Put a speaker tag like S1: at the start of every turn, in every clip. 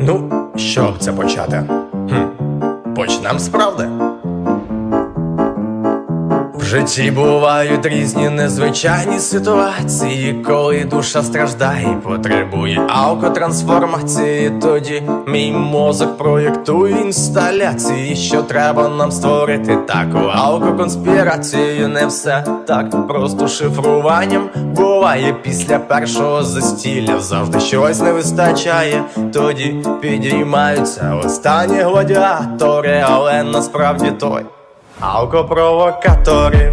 S1: Ну, що це почати? Хм. Почнемо з правди. Житті бувають різні незвичайні ситуації, коли душа страждає, і потребує алкотрансформації. Тоді мій мозок проєктує інсталяції, що треба нам створити таку алкоконспірацію. Не все так просто шифруванням буває після першого застілля. Завжди щось не вистачає. Тоді підіймаються останні гладіатори, але насправді той. Алкопровокатори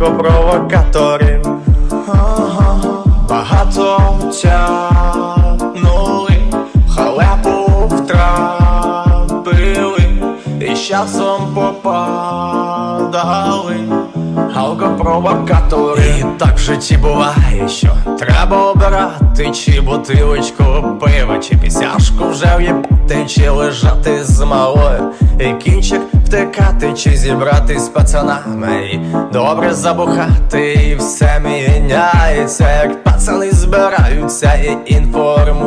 S1: Алкопровокатори багато тягнули, халепу втрапили і з часом попадали. Алкопровокатори І так в житті буває, що треба обирати чи бутилочку пива, чи пісяшку вже в'їбати, чи лежати з малою, і кінчик втекати, чи зібрати з пацанами, і добре забухати, і все міняється, як пацани збираються і інформують.